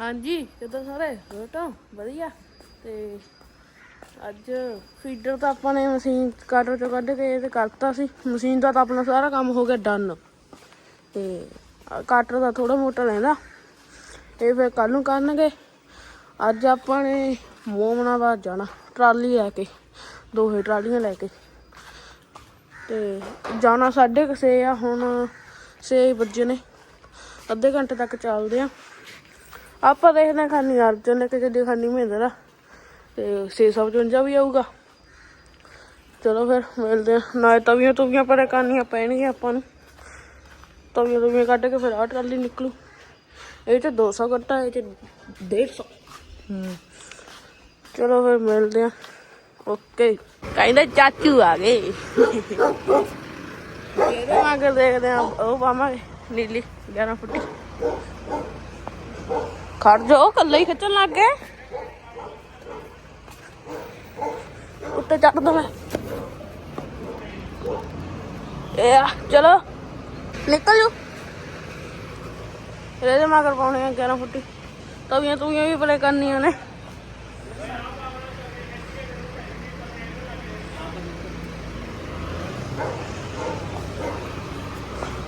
ਹਾਂਜੀ, ਕਿੱਦਾਂ ਸਾਰੇ? ਬੇਟਾ ਵਧੀਆ। ਤੇ ਅੱਜ ਫੀਡਰ ਤਾਂ ਆਪਾਂ ਨੇ ਮਸ਼ੀਨ ਕਟਰ ਚੋਂ ਕੱਢ ਕੇ ਤੇ ਕਰਤਾ ਸੀ। ਮਸ਼ੀਨ ਦਾ ਤਾਂ ਆਪਣਾ ਸਾਰਾ ਕੰਮ ਹੋ ਗਿਆ ਡਨ ਤੇ ਕਟਰ ਦਾ ਥੋੜਾ ਮੋਟਾ ਲੈਂਦਾ। ਇਹ ਫਿਰ ਕੱਲ ਨੂੰ ਕਰਨਗੇ। ਅੱਜ ਆਪਾਂ ਨੇ ਮੋਮਨਾਬਾਦ ਜਾਣਾ, ਟਰਾਲੀ ਲੈ ਕੇ, ਦੋਹੇ ਟਰਾਲੀਆਂ ਲੈ ਕੇ। ਤੇ ਜਾਣਾ ਸਾਢੇ ਕੁ ਛੇ ਆ, ਹੁਣ 6 ਵਜੇ ਨੇ। ਅੱਧੇ ਘੰਟੇ ਤੱਕ ਚੱਲਦੇ ਆ। ਆਪਾਂ ਦੇਖਦੇ ਹਾਂ ਖਾਨੀ ਅਰਜਨ ਨੇ ਕਿ ਖਾਨੀ ਮਹਿੰਦਰ ਆ। ਤੇ 655 ਵੀ ਆਊਗਾ। ਚਲੋ ਫਿਰ ਮਿਲਦੇ ਆ ਨਾ ਤਵੀਆਂ ਤੁਵੀਆਂ ਪਰੇ ਕਰਨੀਆਂ ਪੈਣਗੀਆਂ ਆਪਾਂ ਨੂੰ। ਤਵੀਆਂ ਤੁਵੀਆਂ ਕੱਢ ਕੇ ਫਿਰ ਆਹ ਟਰਾਲੀ ਨਿਕਲੂ। ਇਹ ਚ 200 ਗੱਟਾ ਇਹ ਚ 150 ਹੂੰ। ਚਲੋ ਫਿਰ ਮਿਲਦੇ ਆ ਓਕੇ। ਕਹਿੰਦੇ ਚਾਚੂ ਆ ਗਏ। ਇਹਦੇ ਮਗਰ ਦੇਖਦੇ ਆ ਉਹ ਪਾਵਾਂਗੇ ਨੀਲੀ 11 ਫੁੱਟੀ। ਖੜ ਜਾਓ ਕੱਲੇ ਹੀ ਖਿੱਚਣ ਲੱਗ ਗਏ। ਉੱਤੇ ਚੱਕ ਦੋ ਮੈਂ। ਇਹ ਚਲੋ। ਨਿਕਲ ਜਾਓ ਇਹਦੇ ਮਗਰ ਪਾਉਣੇ ਆ 11 ਫੁੱਟੀ। ਤਵੀਆਂ ਤਵੀਆਂ ਵੀ ਬੜੇ ਕਰਨੀਆਂ ਨੇ।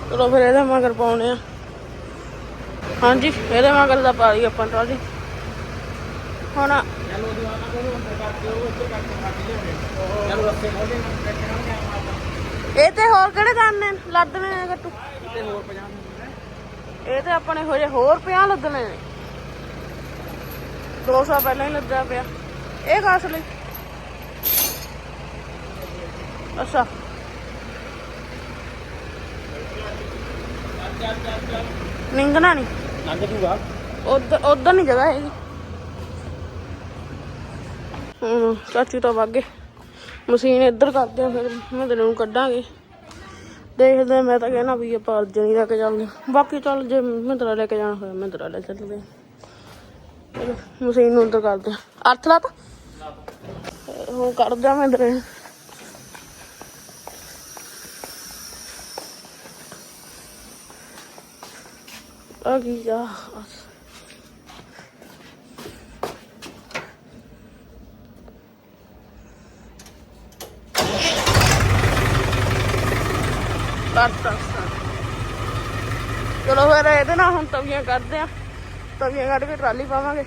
ਚਲੋ ਫਿਰ ਇਹਦੇ ਮਗਰ ਪਾਉਣੇ ਆ। ਹਾਂਜੀ, ਇਹਦੇ ਮਗਰ ਦਾ ਪਾ ਲਈ ਆਪਾਂ ਟਰਾਲੀ ਹੁਣ ਇਹ ਤੇ ਹੋਰ ਕਿਹੜੇ ਕਰਨੇ ਲੱਦਣੇ ਨੇ ਗੱਟੂ। ਇਹ ਤੇ ਆਪਣੇ ਹੋਏ ਹੋਰ ਪਿਆ ਲੱਦਣੇ ਨੇ। 200 ਪਹਿਲਾਂ ਹੀ ਲੱਦਿਆ ਪਿਆ। ਇਹ ਕਾਸ ਲਈ? ਅੱਛਾ। ਨਿੰਗਣਾ ਨਹੀਂ। ਲੰਘ ਜੂਗਾ? ਉਧਰ ਉਧਰ ਨਹੀਂ ਜਗ੍ਹਾ ਹੈਗੀ। ਹੂੰ ਚਾਚੂ ਤਾਂ ਵਾਗੇ ਮਸ਼ੀਨ ਇੱਧਰ ਕਰਦੇ ਆ ਫਿਰ ਮਹਿੰਦਰ ਨੂੰ ਕੱਢਾਂਗੇ। ਦੇਖਦੇ ਮੈਂ ਤਾਂ ਕਹਿਣਾ ਵੀ ਆਪਾਂ ਅਰਜਨ ਲੈ ਕੇ ਚੱਲਦੇ। ਬਾਕੀ ਚੱਲ ਜੇ ਮਹਿੰਦਰਾ ਲੈ ਕੇ ਜਾਣਾ ਹੋਇਆ ਮਹਿੰਦਰਾ ਲੈ ਚੱਲਦੇ ਮਸ਼ੀਨ ਨੂੰ ਅੰਦਰ ਕਰਦੇ ਆ। ਅਰਥ ਲਾ ਤਾ? ਹੁਣ ਕੱਢਦੇ ਆ ਮਹਿੰਦਰ ਨੂੰ ਆ। ਜਾ ਕਰਤਾ ਚਲੋ ਫਿਰ ਇਹਦੇ ਨਾਲ ਹੁਣ ਤਵੀਆਂ ਕਰਦੇ ਆ। ਤਵੀਆਂ ਕੱਢ ਕੇ ਟਰਾਲੀ ਪਾਵਾਂਗੇ।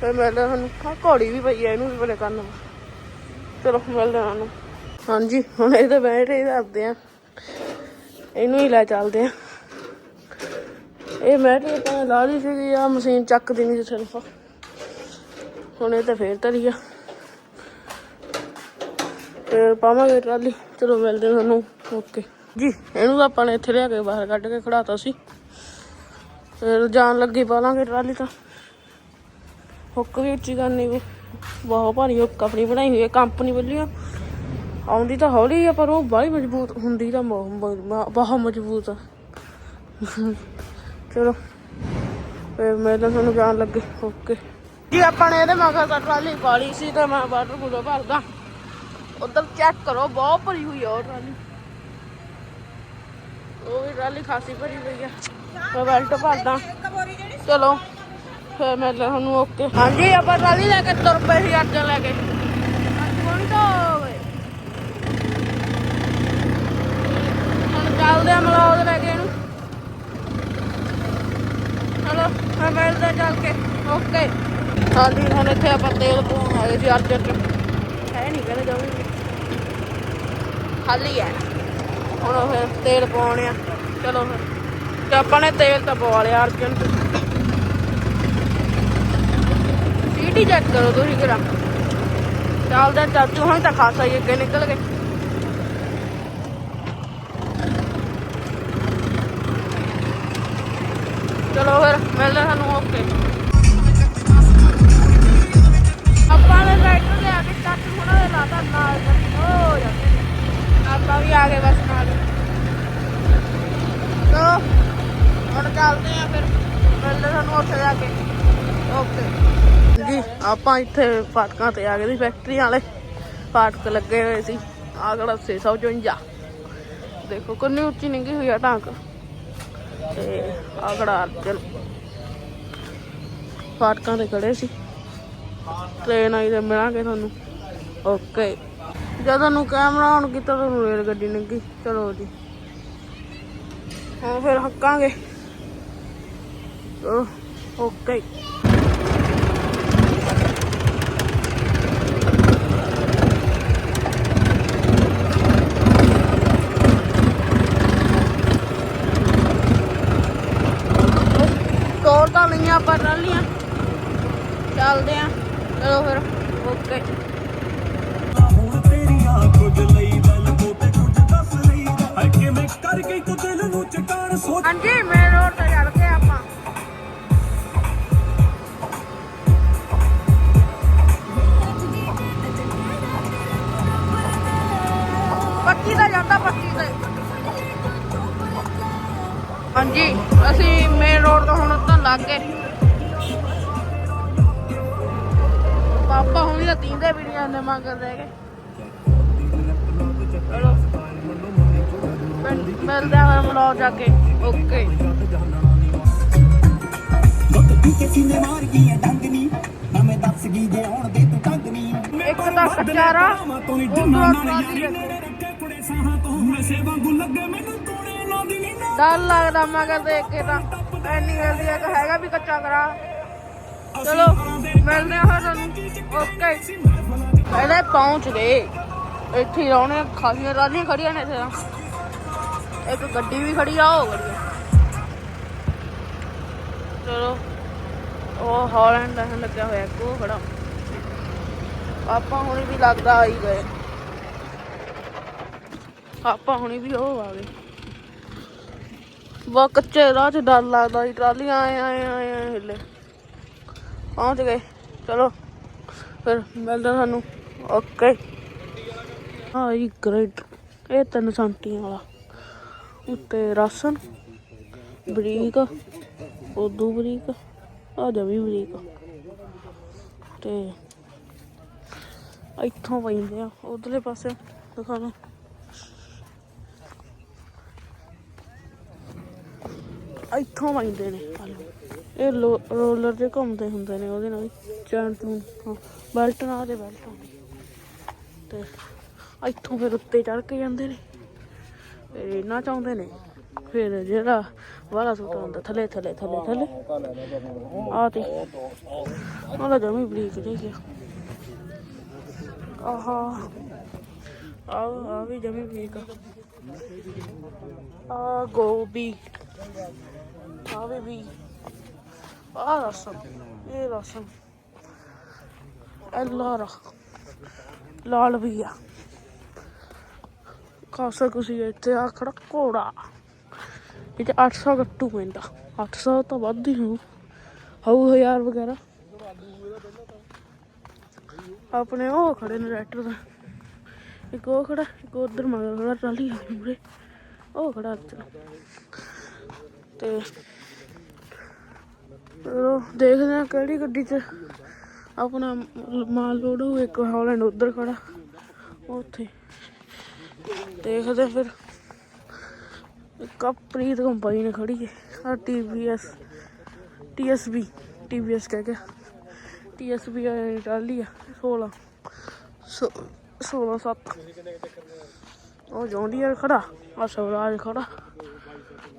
ਫਿਰ ਮਿਲਦੇ ਹਾਂ ਤੁਹਾਨੂੰ। ਆ ਘੋੜੀ ਵੀ ਪਈ ਆ, ਇਹਨੂੰ ਵੀ ਬੜੇ ਕਰਨਾ ਚਲੋ ਮਿਲਦੇ ਹਾਂ ਨੂੰ ਹਾਂਜੀ, ਹੁਣ ਇਹਦੇ ਬੈਠੇ ਕਰਦੇ ਆ। ਇਹਨੂੰ ਹੀ ਲੈ ਚੱਲਦੇ ਆ। ਇਹ ਮੈਟਰੀ ਆਪਾਂ ਲਾ ਲਈ ਸੀਗੀ ਆ ਮਸ਼ੀਨ ਚੱਕਦੀ ਨਹੀਂ ਸੀ ਸਿਰਫ। ਹੁਣ ਇਹ ਤਾਂ ਫੇਰ ਧਰੀ ਆ। ਤੇ ਪਾਵਾਂਗੇ ਟਰਾਲੀ, ਚਲੋ ਮਿਲਦੇ ਹਾਂ ਤੁਹਾਨੂੰ। ਓਕੇ। ਜੀ, ਇਹਨੂੰ ਤਾਂ ਆਪਾਂ ਨੇ ਇੱਥੇ ਲਿਆ ਕੇ ਬਾਹਰ ਕੱਢ ਕੇ ਖੜਾਤਾ ਸੀ। ਫਿਰ ਜਾਣ ਲੱਗੀ ਪਾ ਲਾਂਗੇ ਟਰਾਲੀ ਤਾਂ। ਹੁੱਕ ਵੀ ਉੱਚੀ ਕਰਨੀ ਵੀ ਬਹੁਤ ਭਾਰੀ ਹੁੱਕ ਆਪਣੀ ਬਣਾਈ ਹੋਈ ਹੈ ਕੰਪਨੀ ਵੱਲੋਂ ਆਉਂਦੀ ਤਾਂ ਹੌਲੀ ਆ, ਪਰ ਉਹ ਬਾਹਲੀ ਮਜ਼ਬੂਤ ਹੁੰਦੀ ਤਾਂ ਬਹੁਤ ਮ- ਬਹੁਤ ਮਜ਼ਬੂਤ ਆ। ਚਲੋ। ਫਿਰ ਮੈਂ ਤਾਂ ਤੁਹਾਨੂੰ ਜਾਣ ਲੱਗੇ, ਓਕੇ। ਜੀ, ਆਪਾਂ ਨੇ ਇਹਦੇ ਮਗਰ ਤਾਂ ਟਰਾਲੀ ਪਾਲੀ ਸੀ ਤਾਂ ਮੈਂ ਵਾਟਰ ਕੂਲਰ ਭਰਦਾ। ਉਧਰ ਚੈੱਕ ਕਰੋ, ਬਹੁਤ ਭਰੀ ਹੋਈ ਆ ਉਹ ਟਰਾਲੀ। ਉਹ ਵੀ ਟਰਾਲੀ ਖਾਸੀ ਭਰੀ ਹੋਈ ਆ। ਮੈਂ ਬੈਲਟ ਭਰਦਾ। ਚਲੋ, ਫਿਰ ਮੈਂ ਤੁਹਾਨੂੰ, ਓਕੇ। ਹਾਂਜੀ, ਆਪਾਂ ਟਰਾਲੀ ਲੈ ਕੇ ਤੁਰ ਪਏ ਸੀ ਅੱਜ ਲੈ ਕੇ। ਹੁਣ ਤਾਂ ਹੁਣ ਚੱਲਦੇ ਆ ਮਲੌਦ ਲੈ ਕੇ ਇਹਨੂੰ। ਚਲੋ, ਮੈਂ ਮਿਲਦਾ ਚੱਲ ਕੇ। ਓਕੇ। ਹਾਂਜੀ, ਹੁਣ ਇੱਥੇ ਆਪਾਂ ਤੇਲ ਪਾਉਣ ਆਏ ਸੀ ਅਰਜਨ ਚ ਹੈ ਨਹੀਂ ਕਹਿੰਦੇ ਜਾਊਗੀ ਖਾਲੀ ਹੈ। ਹੁਣ ਫਿਰ ਤੇਲ ਪਾਉਣੇ ਆ। ਚਲੋ ਫਿਰ। ਆਪਾਂ ਨੇ ਤੇਲ ਤਾਂ ਪਵਾ ਲਿਆ ਅਰਜਨ ਚ ਸੀਟੀ ਚੈੱਕ ਕਰੋ ਤੁਸੀਂ ਕਿਰਾ ਚੱਲਦਾ ਚਾਚੂ, ਹੁਣ ਤਾਂ ਖਾਸਾ ਹੀ ਅੱਗੇ ਨਿਕਲ ਗਏ। ਚਲੋ ਫਿਰ, ਮਿਲਦੇ ਸਾਨੂੰ ਓਕੇ। ਆਪਾਂ ਨੇ ਟਰੈਕਟਰ ਲਿਆ ਕੇ ਚਾਚੂ ਹੁਣਾਂ ਦੇ ਲਾਤਾ ਨਾਲ ਹੋ ਜਾਂਦੇ ਆਪਾਂ ਵੀ ਆ ਗਏ ਬਸ ਨਾਲ। ਹੀ। ਹੁਣ ਚੱਲਦੇ ਆ ਫਿਰ। ਮਿਲਦੇ ਸਾਨੂੰ ਉੱਥੇ ਜਾ ਕੇ। ਓਕੇ। ਜੀ, ਆਪਾਂ ਇੱਥੇ ਫਾਟਕਾਂ ਤੇ ਆ ਗਏ ਸੀ ਫੈਕਟਰੀ ਵਾਲੇ। ਫਾਟਕ ਲੱਗੇ ਹੋਏ ਸੀ। ਆਹ ਕਿਹੜਾ 654 ਦੇਖੋ, ਕਿੰਨੀ ਉੱਚੀ ਨਿੰਗੀ ਹੋਈ ਆ ਟਾਂਕ। ਤੇ ਆਹ ਅਰਜਨ। ਫਾਟਕਾਂ ਤੇ ਖੜੇ ਸੀ। ਟ੍ਰੇਨ ਆਈ ਤੇ ਮਿਲਾਂਗੇ ਤੁਹਾਨੂੰ। ਓਕੇ ਜੇ ਤੁਹਾਨੂੰ ਕੈਮਰਾ ਆਨ ਕੀਤਾ, ਤੁਹਾਨੂੰ ਰੇਲ ਗੱਡੀ ਲੰਗੀ। ਚਲੋ ਜੀ। ਹੁਣ ਫਿਰ ਹੱਕਾਂਗੇ। ਓਕੇ ਤੋਰ ਤਾਂ ਲਈਆਂ ਆਪਾਂ ਟਰਾਲੀਆਂ ਚੱਲਦੇ ਆਂ। ਚਲੋ ਫਿਰ ਓਕੇ। ਹੁਣ ਤੇਰੀਆਂ ਕੁਝ ਲਈ ਦਿਲ ਕੋ ਤੇ ਕੁਝ ਦੱਸ ਲਈ। ਹੈ ਕਿਵੇਂ ਕਰ ਗਈ ਤੂੰ ਦਿਲ ਨੂੰ ਚਕਾਣ ਸੋਚ ਹਾਂਜੀ ਮੇਨ ਰੋਡ ਤੇ ਚੜ ਗਏ ਆਪਾਂ। ਪੱਕੀ ਦਾ ਜਾਂਦਾ ਪੱਕੀ ਤੇ। ਹਾਂਜੀ ਅਸੀਂ ਮੇਨ ਰੋਡ ਤੋਂ ਹੁਣ ਉੱਤੋਂ ਲੱਗ ਗਏ ਤਾਂ ਤੀਂਦੇ ਵੀ ਨਹੀਂ ਆਉਂਦੇ ਮੰਗ ਦੇ ਕੇ ਚਲੋ। ਮਿਲਦੇ ਆਂ ਮਲੌ ਜਾ ਕੇ। ਓਕੇ। ਇੱਕ ਤਾਂ ਕੱਚਾ ਰਾਹ ਉਧਰੋਂ ਡਰ ਲੱਗਦਾ ਮਗਰ ਦੇਖ ਕੇ ਤਾਂ। ਐਨੀ ਜਲਦੀ ਹੈਗਾ ਵੀ ਕੱਚਾ ਕਰਾ। ਚਲੋ, ਮਿਲਦੇ ਆ ਤੁਹਾਨੂੰ। ਓਕੇ ਪਹਿਲੇ ਪਹੁੰਚ ਗਏ। ਇੱਥੇ ਹੀ ਰੌਣੇ ਖਾਸੀਆਂ ਰਾਲੀਆਂ ਖੜੀਆਂ ਨੇ ਇੱਥੇ ਇੱਕ ਗੱਡੀ ਵੀ ਖੜੀ ਆ, ਉਹ ਖੜੀ ਚਲੋ, ਉਹ ਹਾਲੈਂਡ ਦਾ ਲੱਗਿਆ ਹੋਇਆ, ਇੱਕ ਖੜਾ। ਆਪਾਂ ਹੁਣੀ ਵੀ ਲੱਗਦਾ ਆ ਹੀ ਗਏ। ਆਪਾਂ ਹੁਣੀ ਵੀ ਉਹ ਆ ਗਏ। ਵਾ ਕੱਚੇ ਰਾਹ 'ਚ ਡਰ ਲੱਗਦਾ ਸੀ। ਟਰਾਲੀਆਂ ਆਏ ਆਏ ਆਏ ਆਏ, ਹਿੱਲੇ। ਪਹੁੰਚ ਗਏ। ਚਲੋ, ਫਿਰ ਮਿਲਦਾ ਸਾਨੂੰ ਓਕੇ ਹਾਂ ਇਹ ਗ੍ਰੇਟ ਇਹ ਤਿੰਨ ਸੰਟੀਆਂ ਵਾਲਾ। ਉੱਤੇ ਰਾਸ਼ਨ, ਬਰੀਕ, ਉਦੋਂ ਬਰੀਕ ਆ ਜਮੀ ਬਰੀਕ। ਤੇ ਇੱਥੋਂ ਪੈਂਦੇ ਆ, ਉਧਰਲੇ ਪਾਸੇ ਦਿਖਾਣਾ ਇੱਥੋਂ ਪੈਂਦੇ ਨੇ। ਆਲੂ ਇਹ ਰੋਲਰ ਜੇ ਘੁੰਮਦੇ ਹੁੰਦੇ ਨੇ ਉਹਦੇ ਨਾਲ ਚੈਨ ਚੂਨ ਬੈਲਟ ਨਾਲ ਦੇ ਬੈਲਟ ਹੁੰਦੀ। ਤੇ ਇੱਥੋਂ ਫਿਰ ਉੱਤੇ ਚੜ ਕੇ ਜਾਂਦੇ ਨੇ। ਫਿਰ ਇਹਨਾਂ ਚਾਹੁੰਦੇ ਨੇ। ਫਿਰ ਜਿਹੜਾ ਵਾਲਾ ਸੂਟ ਹੁੰਦਾ ਥੱਲੇ ਥੱਲੇ ਥੱਲੇ ਥੱਲੇ। ਆ ਤੇ, ਉਹਦਾ ਜਮੀ ਬਰੀਕ ਜਿਹੀ ਗਿਆ ਆਹਾ ਆ ਆ ਵੀ ਜਮੀ ਬਰੀਕ ਆ। ਆ ਗੋਬੀ ਆ ਵੀ ਵੀ ਆ ਰਸਮ ਇਹ ਰਸਮ ਅੱਲਾਰਾ ਲਾਲ ਵੀ ਆ ਖਾਸਾ ਇੱਥੇ ਘੋੜਾ ਇਹ ਤੇ 800 ਗੱਟੂ ਪੈਂਦਾ 800 ਤਾਂ ਵੱਧ ਹੀ ਹੋਊ ਹੋਊ ਹਜ਼ਾਰ ਵਗੈਰਾ ਆਪਣੇ ਉਹ ਖੜੇ ਨੇ ਰੈਟਰ ਦਾ ਇੱਕ ਉਹ ਖੜਾ ਇੱਕ ਉਧਰ ਮਗਰ ਖੜਾ ਟਰਾਲੀ ਆ ਮੂਰੇ ਉਹ ਖੜਾ ਉੱਧਰ ਤੇ ਚਲੋ, ਦੇਖਦੇ ਆ ਕਿਹੜੀ ਗੱਡੀ 'ਚ ਆਪਣਾ ਮ- ਮਾਲ ਲੋਡ ਹੋਊ, ਇੱਕ ਹੌਲੈਂਡ ਉਧਰ ਖੜਾ, ਉੱਥੇ। ਦੇਖਦੇ ਫਿਰ। ਇੱਕ ਪ੍ਰੀਤ ਕੰਪਨੀ ਨੇ ਖੜੀ ਹੈ ਆ ਟੀਵੀਐਸ ਟੀਐਸਬੀ ਟੀਵੀਐਸ ਕਹਿ ਗਿਆ ਟੀਐਸਬੀ ਟਰਾਲੀ ਆ 16 ਸੋ 16 7 ਉਹ ਜੌਂਡੀਅਰ ਖੜਾ ਆ ਸਵਰਾਜ ਖੜਾ।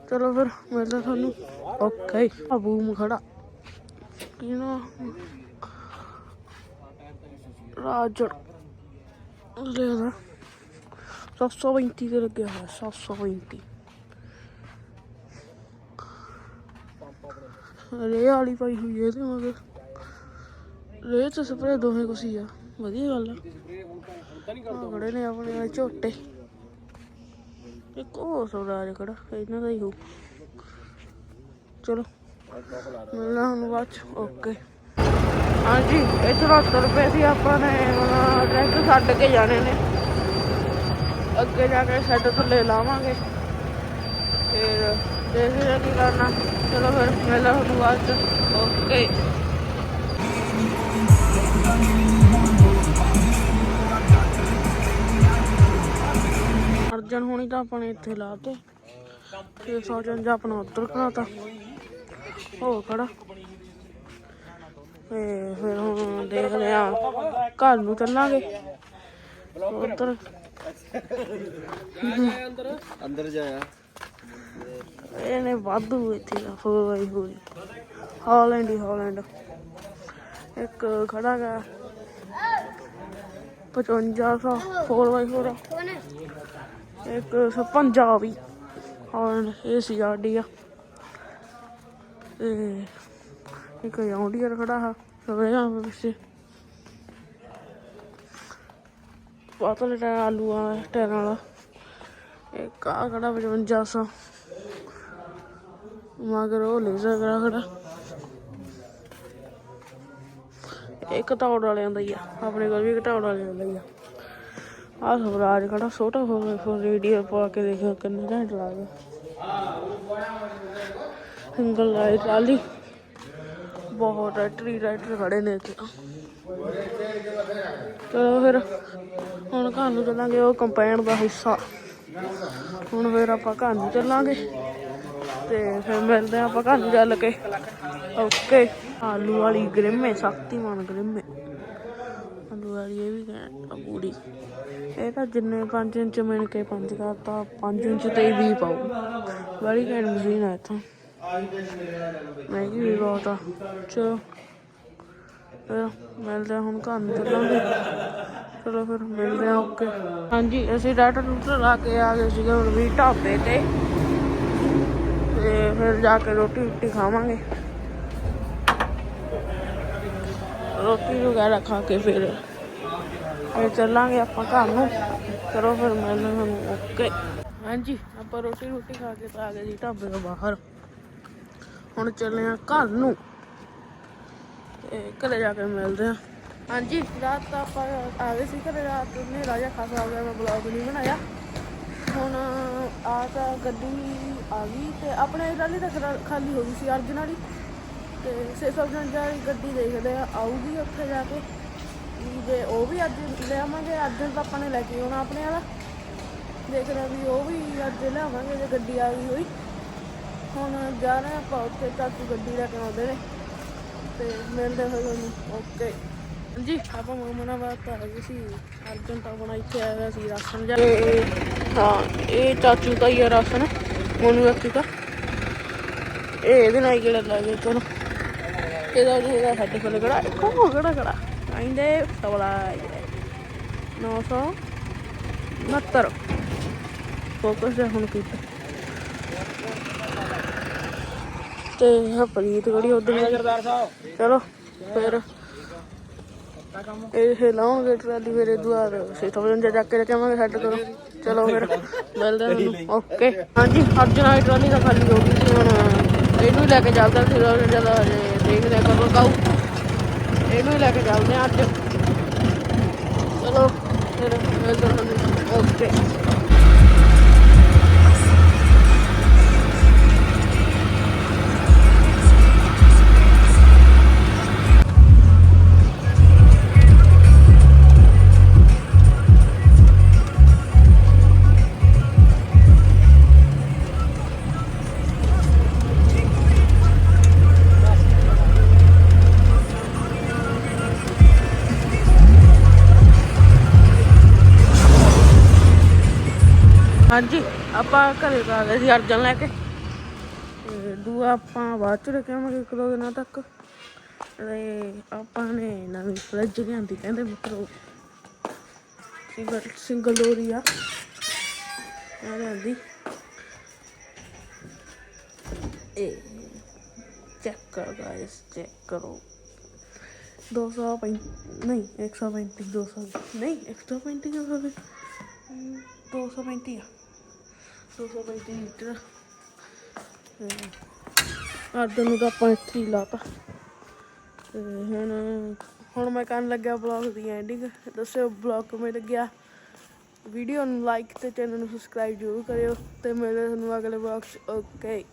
ਚਲੋ ਫਿਰ, ਮਿਲਦਾ ਤੁਹਾਨੂੰ। ਓਕੇ ਆ ਬੂਮ ਖੜਾ। ਕੀ ਨਾ? ਰਾਜੜ ਲੈਦਾ 735 ਤੇ ਲੱਗਿਆ ਹੋਇਆ 735 ਰੇ ਵਾਲੀ ਪਾਈ ਹੋਈ ਹੈ ਤੇ ਮਗਰ। ਰੇ ਤੇ ਸਪਰੇ ਦੋਵੇਂ ਕੁਛ ਹੀ ਆ, ਵਧੀਆ ਗੱਲ ਆ। ਆਹ ਖੜੇ ਨੇ ਆਪਣੇ ਝੋਟੇ। ਇੱਕ ਹੋਰ ਸਵਰਾਜ ਖੜਾ, ਇਹਨਾਂ ਦਾ ਹੀ ਹੋਊ। ਚਲੋ। ਮਿਲਣਾ ਹੁਣ ਬਾਅਦ ਚ ਓਕੇ ਹਾਂਜੀ ਇਹ 74 ਰੁਪਏ ਸੀ ਆਪਾਂ ਨੇ ਟਰੈਕਟਰ ਛੱਡ ਕੇ ਜਾਣੇ ਨੇ। ਅੱਗੇ ਜਾ ਕੇ ਸ਼ੈੱਡ ਥੱਲੇ ਲਾਵਾਂਗੇ। ਫਿਰ ਦੇਖਦੇ ਹਾਂ ਕੀ ਕਰਨਾ। ਚਲੋ ਫਿਰ ਮਿਲਣਾ ਹੁਣ ਬਾਅਦ ਚ। ਓਕੇ ਅਰਜਨ ਹੋਣੀ ਤਾਂ ਆਪਾਂ ਨੇ ਇੱਥੇ ਲਾਤੇ। ਤੇ ਸੌਜਨ ਜਾਂ ਆਪਣਾ ਉੱਧਰ ਖੜਾਤਾ ਉਹ ਖੜਾ। ਤੇ ਫਿਰ ਹੁਣ ਦੇਖਦੇ ਆ ਘਰ ਨੂੰ ਚੱਲਾਂਗੇ। ਉੱਧਰ। ਅੰਦਰ ਜਾਇਆ ਇਹਨੇ ਵਾਧੂ ਇੱਥੇ ਦਾ ਹੋਈ ਹੋਈ ਹਾਲੈਂਡ ਹੀ ਹਾਲੈਂਡ। ਇੱਕ ਖੜਾ ਗਾ। 5500 4x4 ਇੱਕ 56 ਵੀ। ਹਾਲੈਂਡ ਇਹ ਸੀ ਆਡੀ ਆ। ਤੇ ਇੱਕ ਆਉਂਡੀਅਰ ਖੜਾ ਹੈ ਸਵੇਰੇ ਆ ਪਿੱਛੇ ਪਾਤਲ ਟਾਇਰ ਆਲੂ ਆ ਟਾਇਰ ਵਾਲਾ। ਇੱਕ ਆ ਖੜਾ 5500 ਮਗਰ ਉਹ ਲੇਜ਼ਰ ਕਰਾ ਖੜਾ। ਇੱਕ ਘਟਾਉਣ ਵਾਲਿਆਂ ਦਾ ਹੀ ਆ, ਆਪਣੇ ਕੋਲ ਵੀ ਇੱਕ ਘਟਾਉਣ ਵਾਲਿਆਂ ਦਾ ਹੀ ਆ। ਆ ਸਵਰਾਜ ਖੜਾ, ਛੋਟਾ ਹੋ ਗਿਆ ਫਿਰ ਰੇਡੀਓ ਪਾ ਕੇ ਦੇਖੋ ਕਿੰਨੇ ਘੰਟੇ ਲਾ ਗਿਆ ਸਿੰਗਲ ਲਾਈਟ ਵਾਲੀ ਬਹੁਤ ਰਾਈਟਰੀ ਰਾਈਟਰ ਖੜੇ ਨੇ ਇੱਥੇ ਚਲੋ ਫਿਰ ਹੁਣ ਘਰ ਨੂੰ ਚੱਲਾਂਗੇ, ਉਹ ਕੰਪੈਨ ਦਾ ਹਿੱਸਾ। ਹੁਣ ਫਿਰ ਆਪਾਂ ਘਰ ਨੂੰ ਚੱਲਾਂਗੇ ਤੇ ਫਿਰ ਮਿਲਦੇ ਆ ਆਪਾਂ ਘਰ ਨੂੰ ਚੱਲ ਕੇ। ਓਕੇ ਆਲੂ ਵਾਲੀ ਗ੍ਰਿਮੇ, ਸ਼ਕਤੀਮਾਨ ਗ੍ਰਿਮੇ। ਆਲੂ ਵਾਲੀ ਇਹ ਵੀ ਘੈਂਟ ਪੂਰੀ। ਇਹ ਤਾਂ ਜਿੰਨੇ 5 ਇੰਚ ਮਿਣ ਕੇ 5 ਕਰਤਾ 5 ਇੰਚ ਤੇ ਹੀ 20 ਪਾਉ ਬੜੀ ਘੈਂਟ ਮਸ਼ੀਨ ਆ ਇੱਥੋਂ। ਮਹਿੰਗੀ ਵੀ ਬਹੁਤ ਆ ਚਲੋ ਫਿਰ ਮਿਲਦੇ ਆ ਹੁਣ ਘਰ ਨੂੰ ਚੱਲਾਂਗੇ। ਚਲੋ ਫਿਰ ਮਿਲਦੇ ਆ ਓਕੇ। ਹਾਂਜੀ, ਅਸੀਂ ਡਾਟਾ ਡੂਟਾ ਲਾ ਕੇ ਆ ਗਏ ਸੀਗੇ ਹੁਣ ਵੀ ਢਾਬੇ ਤੇ। ਤੇ ਫਿਰ ਜਾ ਕੇ ਰੋਟੀ ਰੋਟੀ ਖਾਵਾਂਗੇ। ਰੋਟੀ ਵਗੈਰਾ ਖਾ ਕੇ ਫਿਰ ਫਿਰ ਚੱਲਾਂਗੇ ਆਪਾਂ ਘਰ ਨੂੰ। ਚਲੋ ਫਿਰ ਮਿਲਦੇ ਹਾਂ ਤੁਹਾਨੂੰ ਓਕੇ। ਹਾਂਜੀ, ਆਪਾਂ ਰੋਟੀ ਰੋਟੀ ਖਾ ਕੇ ਤਾਂ ਆ ਗਏ ਜੀ ਢਾਬੇ ਤੋਂ ਬਾਹਰ। ਹੁਣ ਚੱਲੇ ਆ ਘਰ ਨੂੰ। ਤੇ ਘਰੇ ਜਾ ਕੇ ਮਿਲਦੇ ਆ ਹਾਂਜੀ, ਰਾਤ ਤਾਂ ਆਪਾਂ ਆ ਗਏ ਸੀ ਘਰੇ, ਰਾਤ ਨੇ ਰਾਜਾ ਖਾਸਾ ਆ ਗਿਆ, ਮੈਂ ਬਲੌਗ ਨਹੀਂ ਬਣਾਇਆ। ਹੁਣ ਆ ਤਾਂ ਗੱਡੀ ਆ ਗਈ ਤੇ ਆਪਣੇ ਟਰਾਲੀ ਤਾਂ ਖਾਲੀ ਹੋ ਗਈ ਸੀ ਅਰਜਨ ਵਾਲੀ। ਤੇ 650 ਵਾਲੀ ਗੱਡੀ ਦੇਖਦੇ ਆ, ਆਊਗੀ ਉੱਥੇ ਜਾ ਕੇ। ਜੇ ਉਹ ਵੀ ਅੱਜ ਲਿਆਵਾਂਗੇ ਅਰਜਨ ਤਾਂ ਆਪਾਂ ਨੇ ਲੈ ਕੇ ਆਉਣਾ ਆਪਣੇ ਵਾਲਾ। ਦੇਖਦੇ ਆ ਵੀ ਉਹ ਵੀ ਅੱਜ ਲਿਆਵਾਂਗੇ ਜੇ ਗੱਡੀ ਆ ਗਈ ਹੋਈ। ਹੁਣ ਜਾ ਰਹੇ ਆਪਾਂ ਉੱਥੇ ਚਾਚੂ ਗੱਡੀ ਲੈ ਕੇ ਆਉਂਦੇ ਨੇ। ਤੇ ਮਿਲਦੇ ਹੋਏ ਤੁਹਾਨੂੰ। ਓਕੇ ਹਾਂਜੀ। ਆਪਾਂ ਮਮਨਾਬਾਦ ਆ ਗਏ ਸੀ। ਅਰਜਨ ਤਾਂ ਆਪਣਾ ਇੱਥੇ ਆਇਆ ਹੋਇਆ ਸੀ ਰਾਸ਼ਨ ਜਾ ਹਾਂ ਇਹ ਚਾਚੂ ਦਾ ਹੀ ਆ ਰਾਸ਼ਨ ਮੋਨੂ ਵਿਅਕਤੀ ਦਾ। ਇਹ ਇਹਦੇ ਨਾਲ ਹੀ ਕਿਹੜਾ ਲੱਗ ਗਿਆ ਚਲੋ। ਇਹਦਾ ਜੀ ਇਹਦਾ ਹੈਡ ਕੋਲ ਕਿਹੜਾ? ਇੱਕੋ ਕਿਹੜਾ ਕਿਹੜਾ? ਆਇੰਦੇ ਸਵਲਾ 969 ਫੋਕਸ ਹੈ ਹੁਣ ਕੀਤਾ। ਤੇ ਆ ਗੜੀ ਉਧਰ। ਚਲੋ, ਫਿਰ ਇਹ ਲਾਉਂਗੇ ਟਰਾਲੀ ਮੇਰੇ ਦੁਆਰ ਸੇ ਥੋੜਨ ਜਾ ਕੇ ਰਕਾਵਾਂਗੇ ਸੈੱਟ ਕਰੋ ਚਲੋ ਫਿਰ, ਮਿਲਦੇ ਹਾਂ ਓਕੇ। ਹਾਂਜੀ ਅਰਜਨ ਆਈ ਟਰਾਲੀ ਤਾਂ ਖਾਲੀ ਹੋ ਗਈ ਹੁਣ ਇਹਨੂੰ ਹੀ ਲੈ ਕੇ ਚੱਲਦਾ ਸੀ ਉਹ ਜਦੋਂ ਦੇਖਦੇ ਆ ਕਾਉ ਇਹਨੂੰ ਹੀ ਲੈ ਕੇ ਚੱਲਦੇ ਅੱਜ। ਚਲੋ, ਫਿਰ ਮਿਲਦੇ ਹਾਂ ਓਕੇ। ਆਪਾਂ ਘਰੇ ਪਾ ਗਏ ਸੀ ਅਰਜਨ ਲੈ ਕੇ। ਤੇ ਦੂਆ ਆਪਾਂ ਬਾਅਦ ਚ ਰੱਖਾਂਗੇ ਇੱਕ ਦੋ ਦਿਨਾਂ ਤੱਕ। ਤੇ ਆਪਾਂ ਨੇ ਨਵੀਂ ਫ੍ਰਿਜ ਲਿਆਂਦੀ, ਕਹਿੰਦੇ ਮਿੱਤਰੋ ਸਿੰਗਲ ਸਿੰਗਲ ਡੋਰੀ ਆ। ਆ ਲਿਆਂਦੀ। ਇਹ ਚੈੱਕ ਕਰੋ ਗਾਇਸ ਚੈੱਕ ਕਰੋ। 235 ਨਹੀਂ 135 200 ਨਹੀਂ 135 235 ਆ। 200 ਨੂੰ ਤਾਂ ਆਪਾਂ ਇੱਥੇ ਹੀ ਲਾਤਾ। ਤੇ ਹੁਣ ਹੁਣ ਮੈਂ ਕਰਨ ਲੱਗਾ ਬਲੌਗ ਦੀ ਐਂਡਿੰਗ ਦੱਸਿਓ ਬਲੌਗ ਕਿਵੇਂ ਲੱਗਿਆ। ਵੀਡੀਓ ਨੂੰ ਲਾਈਕ ਤੇ ਚੈਨਲ ਨੂੰ ਸਬਸਕ੍ਰਾਈਬ ਜ਼ਰੂਰ ਕਰਿਓ। ਤੇ ਮੇਰੇ ਤੁਹਾਨੂੰ ਅਗਲੇ ਬਲੌਗ 'ਚ। ਓਕੇ